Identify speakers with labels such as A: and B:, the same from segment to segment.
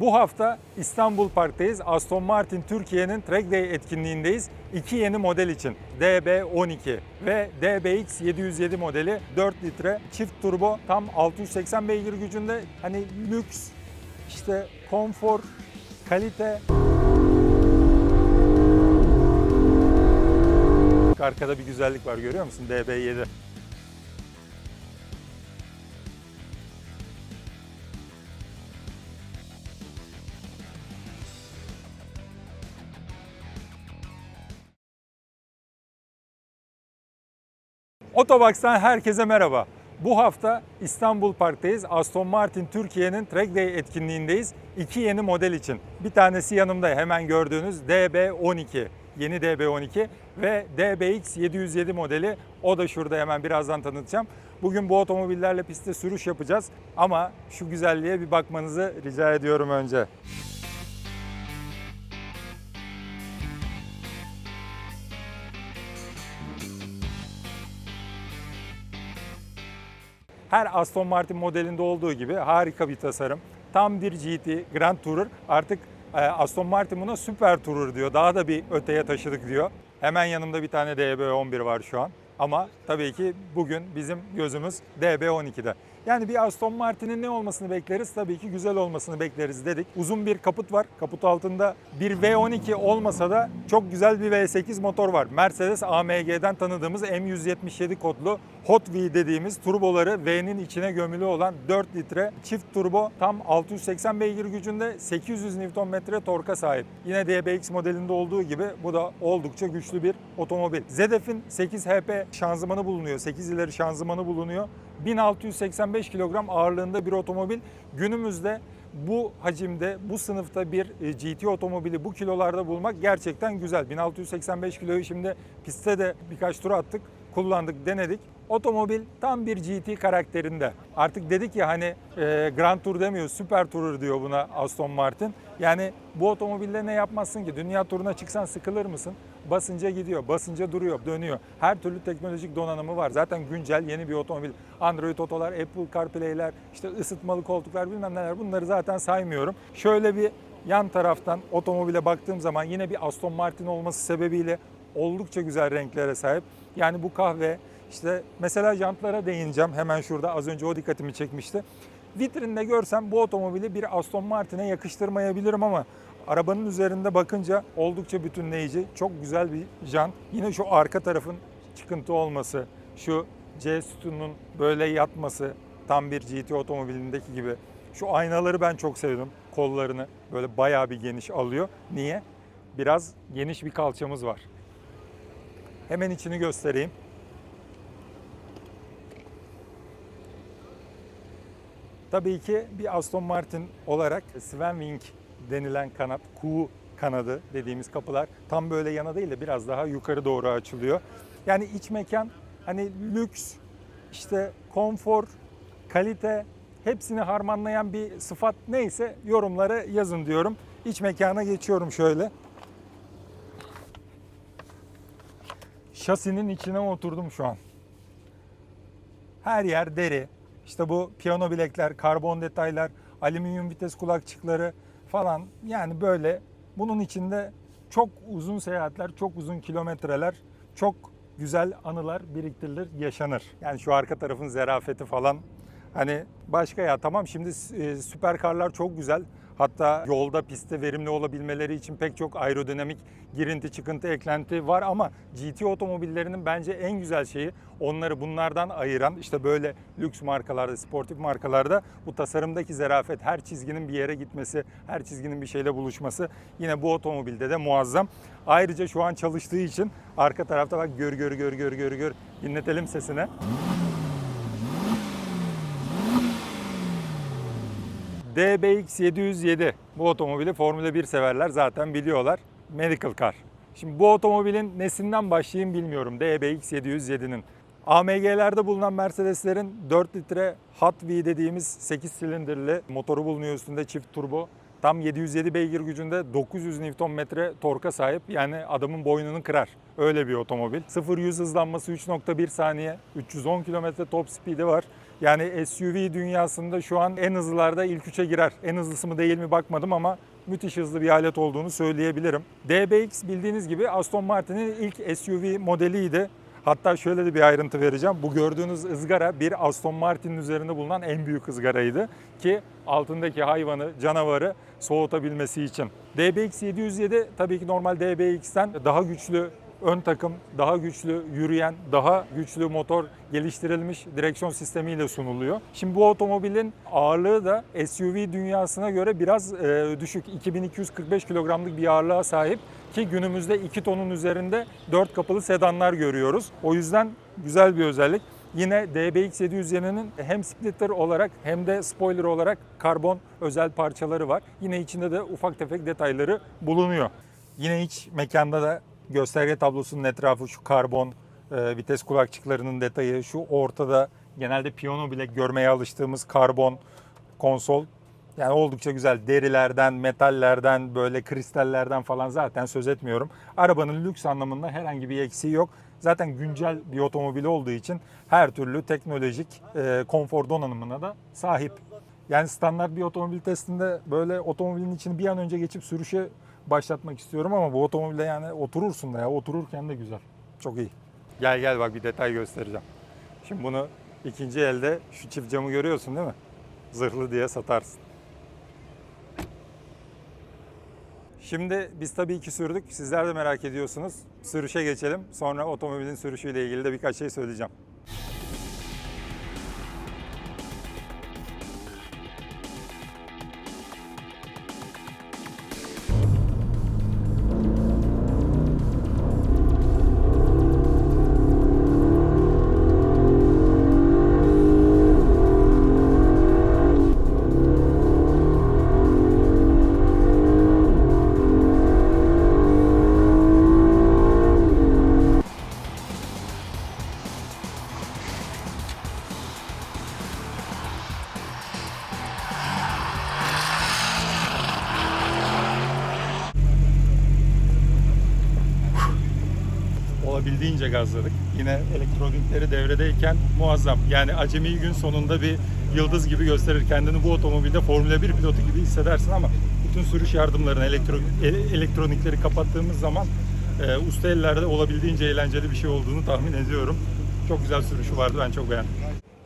A: Bu hafta İstanbul Park'tayız. Aston Martin Türkiye'nin Track Day etkinliğindeyiz. İki yeni model için DB12 ve DBX 707 modeli 4 litre çift turbo tam 680 beygir gücünde. Hani lüks, işte konfor, kalite. Arkada bir güzellik var görüyor musun? DB7. Otobox'tan herkese merhaba. Bu hafta İstanbul Park'tayız. Aston Martin Türkiye'nin Track Day etkinliğindeyiz. İki yeni model için. Bir tanesi yanımda hemen gördüğünüz DB12. Yeni DB12 ve DBX 707 modeli. O da şurada hemen birazdan tanıtacağım. Bugün bu otomobillerle pistte sürüş yapacağız. Ama şu güzelliğe bir bakmanızı rica ediyorum önce. Her Aston Martin modelinde olduğu gibi harika bir tasarım. Tam bir GT Grand Tourer. Artık e, Aston Martin buna Super Tourer diyor. Daha da bir öteye taşıdık diyor. Hemen yanımda bir tane DB11 var şu an. Ama tabii ki bugün bizim gözümüz DB12'de. Yani bir Aston Martin'in ne olmasını bekleriz? Tabii ki güzel olmasını bekleriz dedik. Uzun bir kaput var. Kaput altında bir V12 olmasa da çok güzel bir V8 motor var. Mercedes AMG'den tanıdığımız M177 kodlu Hot V dediğimiz turboları V'nin içine gömülü olan 4 litre çift turbo tam 680 beygir gücünde 800 Nm torka sahip. Yine DBX modelinde olduğu gibi bu da oldukça güçlü bir otomobil. ZF'in 8 HP şanzımanı bulunuyor. 8 ileri şanzımanı bulunuyor. 1685 kilogram ağırlığında bir otomobil. Günümüzde bu hacimde, bu sınıfta bir e, GT otomobili bu kilolarda bulmak gerçekten güzel. 1685 kiloyu şimdi pistte de birkaç tur attık, kullandık, denedik. Otomobil tam bir GT karakterinde. Artık dedik ya hani e, Grand Tour demiyor, Super Tourer diyor buna Aston Martin. Yani bu otomobille ne yapmazsın ki? Dünya turuna çıksan sıkılır mısın? Basınca gidiyor, basınca duruyor, dönüyor. Her türlü teknolojik donanımı var. Zaten güncel yeni bir otomobil. Android otolar, Apple CarPlay'ler, işte ısıtmalı koltuklar bilmem neler bunları zaten saymıyorum. Şöyle bir yan taraftan otomobile baktığım zaman yine bir Aston Martin olması sebebiyle oldukça güzel renklere sahip. Yani bu kahve işte mesela jantlara değineceğim. Hemen şurada az önce o dikkatimi çekmişti. Vitrinde görsem bu otomobili bir Aston Martin'e yakıştırmayabilirim ama arabanın üzerinde bakınca oldukça bütünleyici. Çok güzel bir jant. Yine şu arka tarafın çıkıntı olması, şu C sütunun böyle yatması tam bir GT otomobilindeki gibi. Şu aynaları ben çok sevdim. Kollarını böyle bayağı bir geniş alıyor. Niye? Biraz geniş bir kalçamız var. Hemen içini göstereyim. Tabii ki bir Aston Martin olarak Sven Wing denilen kanat, kuğu kanadı dediğimiz kapılar tam böyle yana değil de biraz daha yukarı doğru açılıyor. Yani iç mekan hani lüks, işte konfor, kalite hepsini harmanlayan bir sıfat neyse yorumlara yazın diyorum. İç mekana geçiyorum şöyle. Şasinin içine oturdum şu an. Her yer deri. İşte bu piyano bilekler, karbon detaylar, alüminyum vites kulakçıkları falan yani böyle bunun içinde çok uzun seyahatler, çok uzun kilometreler, çok güzel anılar biriktirilir, yaşanır. Yani şu arka tarafın zerafeti falan hani başka ya tamam şimdi e, süperkarlar çok güzel. Hatta yolda pistte verimli olabilmeleri için pek çok aerodinamik girinti çıkıntı eklenti var ama GT otomobillerinin bence en güzel şeyi onları bunlardan ayıran işte böyle lüks markalarda, sportif markalarda bu tasarımdaki zerafet, her çizginin bir yere gitmesi, her çizginin bir şeyle buluşması yine bu otomobilde de muazzam. Ayrıca şu an çalıştığı için arka tarafta bak gör gör gör gör gör gör dinletelim sesine. DBX 707 bu otomobili Formula 1 severler zaten biliyorlar. Medical car. Şimdi bu otomobilin nesinden başlayayım bilmiyorum DBX 707'nin. AMG'lerde bulunan Mercedeslerin 4 litre Hot V dediğimiz 8 silindirli motoru bulunuyor üstünde çift turbo. Tam 707 beygir gücünde 900 Nm torka sahip. Yani adamın boynunu kırar. Öyle bir otomobil. 0-100 hızlanması 3.1 saniye. 310 km top speed'i var. Yani SUV dünyasında şu an en hızlılarda ilk üçe girer. En hızlısı mı değil mi bakmadım ama müthiş hızlı bir alet olduğunu söyleyebilirim. DBX bildiğiniz gibi Aston Martin'in ilk SUV modeliydi. Hatta şöyle de bir ayrıntı vereceğim. Bu gördüğünüz ızgara bir Aston Martin'in üzerinde bulunan en büyük ızgaraydı ki altındaki hayvanı, canavarı soğutabilmesi için. DBX 707 tabii ki normal DBX'ten daha güçlü ön takım, daha güçlü yürüyen, daha güçlü motor geliştirilmiş direksiyon sistemiyle sunuluyor. Şimdi bu otomobilin ağırlığı da SUV dünyasına göre biraz e, düşük. 2245 kilogramlık bir ağırlığa sahip ki günümüzde 2 tonun üzerinde 4 kapılı sedanlar görüyoruz. O yüzden güzel bir özellik. Yine DBX 707'nin hem splitter olarak hem de spoiler olarak karbon özel parçaları var. Yine içinde de ufak tefek detayları bulunuyor. Yine iç mekanda da gösterge tablosunun etrafı şu karbon, e, vites kulakçıklarının detayı, şu ortada genelde piyano bile görmeye alıştığımız karbon konsol. Yani oldukça güzel. Derilerden, metallerden, böyle kristallerden falan zaten söz etmiyorum. Arabanın lüks anlamında herhangi bir eksiği yok. Zaten güncel bir otomobil olduğu için her türlü teknolojik e, konfor donanımına da sahip. Yani standart bir otomobil testinde böyle otomobilin içini bir an önce geçip sürüşe başlatmak istiyorum ama bu otomobilde yani oturursun da ya otururken de güzel. Çok iyi. Gel gel bak bir detay göstereceğim. Şimdi bunu ikinci elde şu çift camı görüyorsun değil mi? Zırhlı diye satarsın. Şimdi biz tabii ki sürdük. Sizler de merak ediyorsunuz. Sürüşe geçelim. Sonra otomobilin sürüşüyle ilgili de birkaç şey söyleyeceğim. Olabildiğince gazladık. Yine elektronikleri devredeyken muazzam. Yani acemi gün sonunda bir yıldız gibi gösterir kendini. Bu otomobilde Formula 1 pilotu gibi hissedersin ama bütün sürüş yardımlarını, elektro, ele- elektronikleri kapattığımız zaman e, usta ellerde olabildiğince eğlenceli bir şey olduğunu tahmin ediyorum. Çok güzel sürüşü vardı. Ben çok beğendim.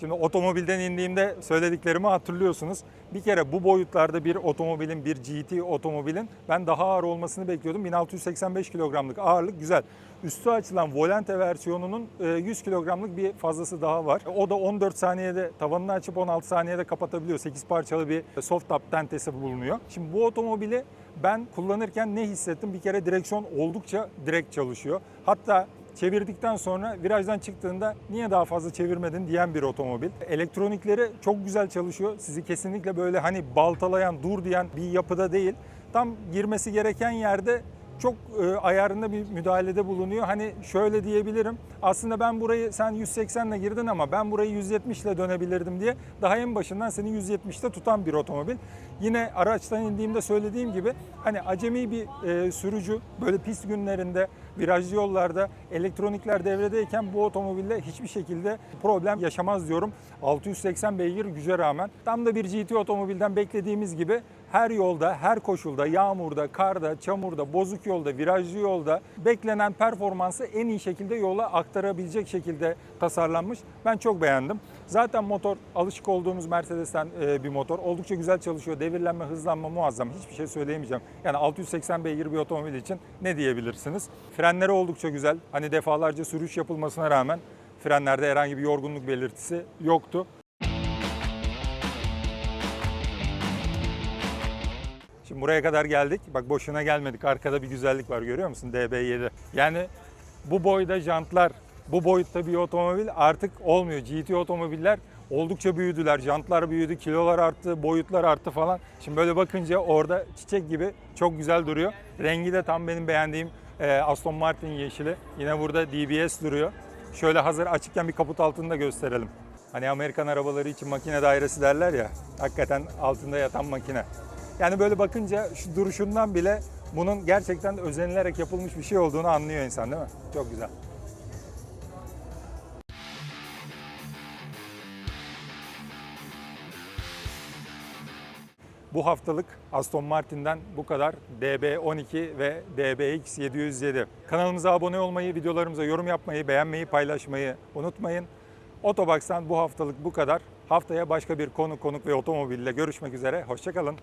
A: Şimdi otomobilden indiğimde söylediklerimi hatırlıyorsunuz. Bir kere bu boyutlarda bir otomobilin, bir GT otomobilin ben daha ağır olmasını bekliyordum. 1685 kilogramlık ağırlık güzel. Üstü açılan Volante versiyonunun e, 100 kilogramlık bir fazlası daha var. O da 14 saniyede tavanını açıp 16 saniyede kapatabiliyor. 8 parçalı bir soft top tentesi bulunuyor. Şimdi bu otomobili ben kullanırken ne hissettim? Bir kere direksiyon oldukça direkt çalışıyor. Hatta çevirdikten sonra virajdan çıktığında niye daha fazla çevirmedin diyen bir otomobil. Elektronikleri çok güzel çalışıyor. Sizi kesinlikle böyle hani baltalayan, dur diyen bir yapıda değil. Tam girmesi gereken yerde çok e, ayarında bir müdahalede bulunuyor. Hani şöyle diyebilirim. Aslında ben burayı sen 180 ile girdin ama ben burayı 170 ile dönebilirdim diye daha en başından seni 170'te tutan bir otomobil. Yine araçtan indiğimde söylediğim gibi hani acemi bir e, sürücü böyle pist günlerinde virajlı yollarda elektronikler devredeyken bu otomobille hiçbir şekilde problem yaşamaz diyorum. 680 beygir güce rağmen tam da bir GT otomobilden beklediğimiz gibi her yolda, her koşulda, yağmurda, karda, çamurda, bozuk yolda, virajlı yolda beklenen performansı en iyi şekilde yola aktarabilecek şekilde tasarlanmış. Ben çok beğendim. Zaten motor alışık olduğumuz Mercedes'ten e, bir motor. Oldukça güzel çalışıyor. Devirlenme, hızlanma muazzam. Hiçbir şey söyleyemeyeceğim. Yani 680 beygir bir otomobil için ne diyebilirsiniz? Frenleri oldukça güzel. Hani defalarca sürüş yapılmasına rağmen frenlerde herhangi bir yorgunluk belirtisi yoktu. Buraya kadar geldik. Bak boşuna gelmedik. Arkada bir güzellik var görüyor musun? DB7. Yani bu boyda jantlar, bu boyutta bir otomobil artık olmuyor. GT otomobiller oldukça büyüdüler. Jantlar büyüdü, kilolar arttı, boyutlar arttı falan. Şimdi böyle bakınca orada çiçek gibi çok güzel duruyor. Rengi de tam benim beğendiğim e, Aston Martin yeşili. Yine burada DBS duruyor. Şöyle hazır açıkken bir kaput altında gösterelim. Hani Amerikan arabaları için makine dairesi derler ya. Hakikaten altında yatan makine. Yani böyle bakınca şu duruşundan bile bunun gerçekten özenilerek yapılmış bir şey olduğunu anlıyor insan değil mi? Çok güzel. Bu haftalık Aston Martin'den bu kadar. DB12 ve DBX707. Kanalımıza abone olmayı, videolarımıza yorum yapmayı, beğenmeyi, paylaşmayı unutmayın. Otobox'tan bu haftalık bu kadar. Haftaya başka bir konu, konuk ve otomobille görüşmek üzere. Hoşçakalın.